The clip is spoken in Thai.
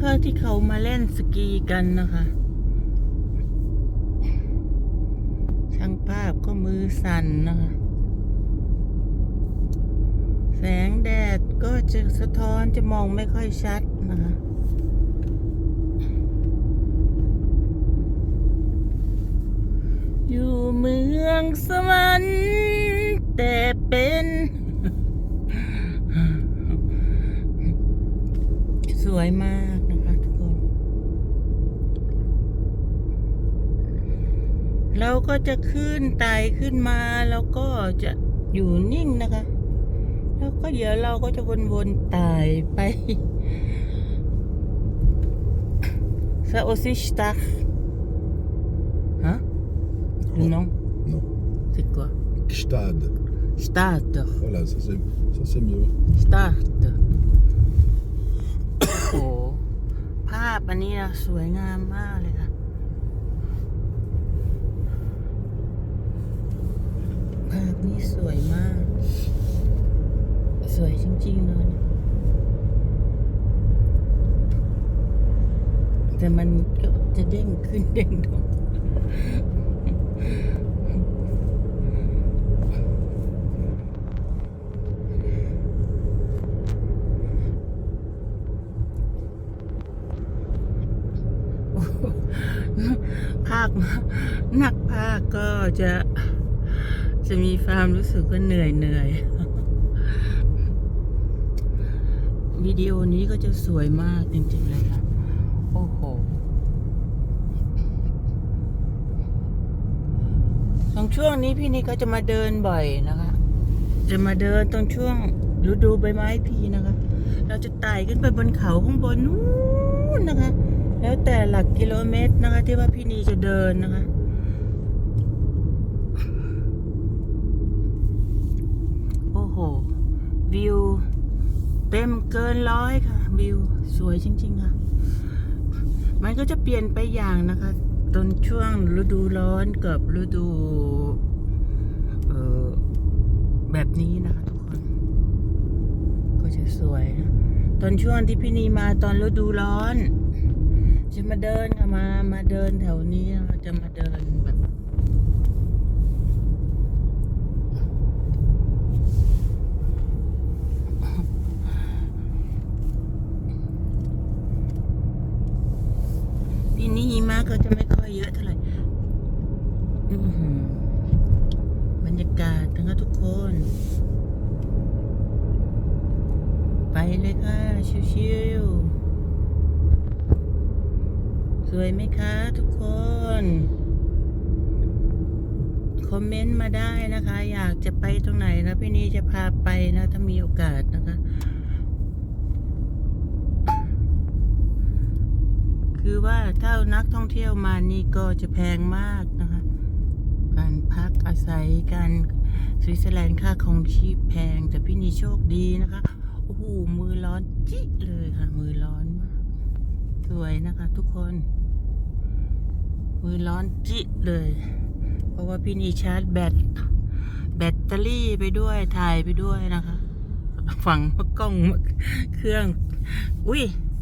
นะคะที่เขามาเล่นสกีกันนะคะช่างภาพก็มือสั่นนะคะ แสงแดดก็จะสะท้อนจะมองไม่ค่อยชัดนะคะอยู่เมืองสวรรค์แต่เป็นสวยมาก เราก็จะขึ้นไต่ขึ้นมาแล้วก็จะอยู่นิ่งนะคะ แล้วก็เดี๋ยวเราก็จะวนๆไต่ไป Ça aussi stach. Hein? Le nom, Non. c'est quoi? Gstad. Stade. Voilà, ça c'est, ça c'est mieux. Stade. โอ้โหภาพอันนี้นะสวยงามมากเลยค่ะ ภาพ นี้สวยมาก สวยจริงๆเลยแต่มันก็จะเด้งขึ้นเด้งลงภาคหนักภาคก็จะ จะมีความรู้สึกว่าเหนื่อยเหนื่อยวิดีโอนี้ก็จะสวยมากจริงๆเลยค่ะ โอ้โห ตรงช่วงนี้พี่นี่ก็จะมาเดินบ่อยนะคะ จะมาเดินตรงช่วงฤดูใบไม้พีนะคะ เราจะไต่ขึ้นไปบนเขาข้างบนนู้นนะคะ แล้วแต่หลักกิโลเมตรนะคะ ที่ว่าพี่นีจะเดินนะคะ โอ้โห วิว เต็มเกินร้อยค่ะ วิว สวยจริง ๆ ค่ะ มันก็จะเปลี่ยนไปอย่างนะคะตอนช่วงฤดูร้อนกับฤดูเอ่อแบบนี้นะคะทุกคน ก็จะสวยนะตอนช่วงที่พี่นีมาตอนฤดูร้อน จะมาเดินค่ะมามาเดินแถวนี้นะคะจะมาเดินแบบ ปีนี้หิมะก็จะไม่ค่อยเยอะเท่าไหร่อื้อหือบรรยากาศนะคะทุกคน ไปเลยค่ะ ชิวๆสวยไหมคะทุกคน คอมเมนต์มาได้นะคะ อยากจะไปตรงไหนนะพี่นีจะพาไปนะ ถ้ามีโอกาสนะคะ คือว่าถ้านักท่องเที่ยวมานี่ก็จะแพงมากนะคะ การพักอาศัยการสวิตเซอร์แลนด์ค่าของชีพแพง แต่พี่นีโชคดีนะคะ โอ้โห มือร้อนจิเลยค่ะ มือร้อนมาก สวยนะคะ ทุกคน มือร้อนจิเลย เพราะว่าพี่นีชาร์จแบตแบตเตอรี่ไปด้วย ถ่ายไปด้วยนะคะ ฝั่งกล้องเครื่อง อุ้ย